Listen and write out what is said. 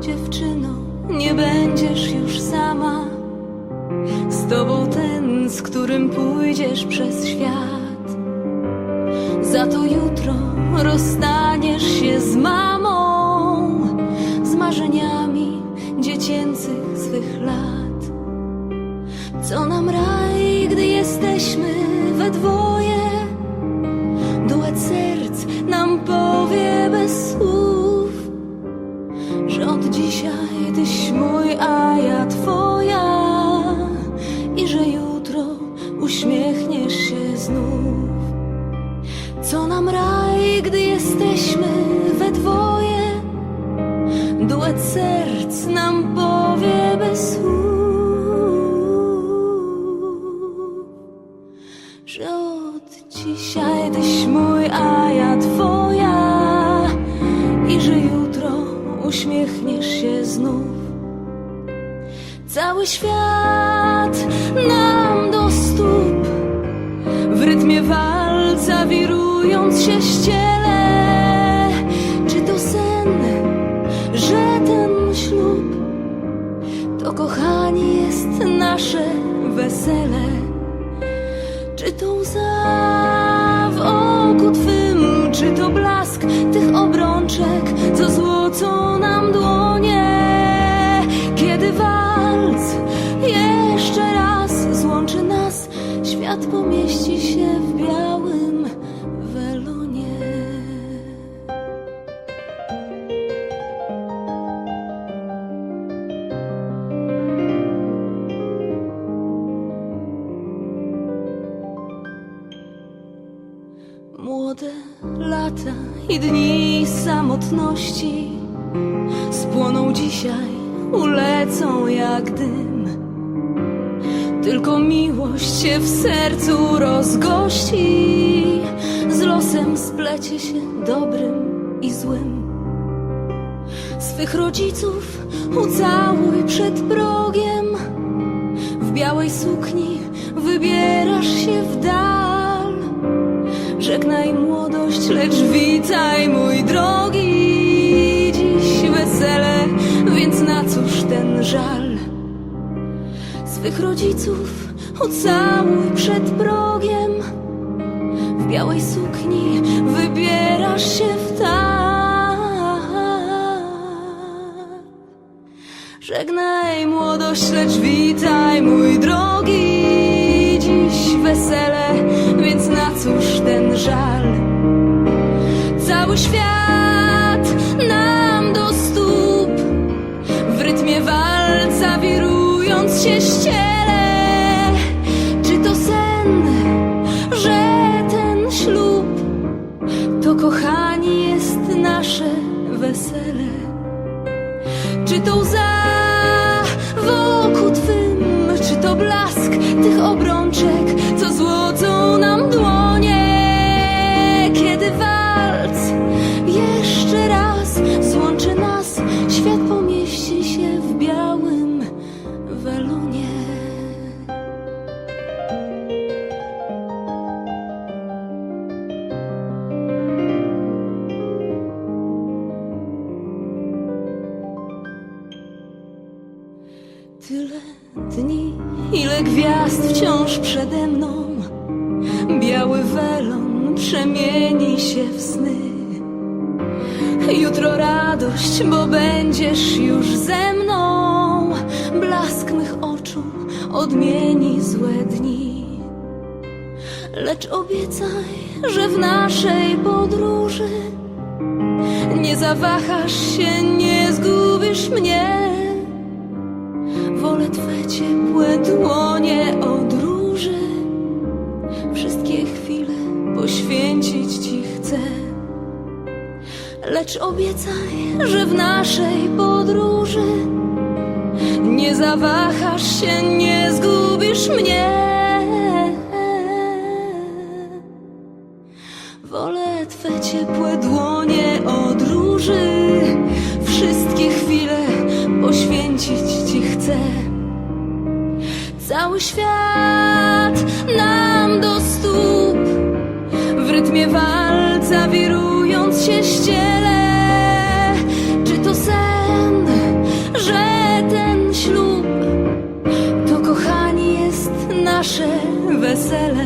dziewczyno, nie będziesz już sama. Z tobą ten, z którym pójdziesz przez świat. Za to jutro rozstaniesz uśmiechniesz się znów. Co nam raj, gdy jesteśmy we dwoje? Duet serc nam powie bez słów, że od dzisiaj tyś mój, a ja twoja i że jutro uśmiechniesz się znów. Cały świat nam do stóp w rytmie walca wirując się ściele. Czy to sen, że ten ślub to kochani jest nasze wesele? Czy to łza w oku twym, czy to blask tych obrączek, co złocą nam dłonie? Świat pomieści się w białym welonie. Młode lata i dni samotności spłoną dzisiaj, ulecą jak dym. Tylko miłość się w sercu rozgości, z losem splecie się dobrym i złym. Swych rodziców ucałuj przed progiem, w białej sukni wybierasz się w dal. Żegnaj młodość, lecz witaj mój drogi. Dziś wesele, więc na cóż ten żal? Swych rodziców ucałuj przed progiem. W białej sukni wybierasz się w tak. Żegnaj młodość, lecz witaj mój drogi. Dziś wesele, więc na cóż ten żal? Cały świat się ściele. Tyle dni, ile gwiazd wciąż przede mną. Biały welon przemieni się w sny. Jutro radość, bo będziesz już ze mną. Blask mych oczu odmieni złe dni. Lecz obiecaj, że w naszej podróży nie zawahasz się, nie zgubisz mnie. Wolę Twe ciepłe dłonie od róży. Wszystkie chwile poświęcić Ci chcę. Lecz obiecaj, że w naszej podróży nie zawahasz się, nie zgubisz mnie. świat nam do stóp. W rytmie walca wirując się ściele. Czy to sen, że ten ślub? To kochanie jest nasze wesele.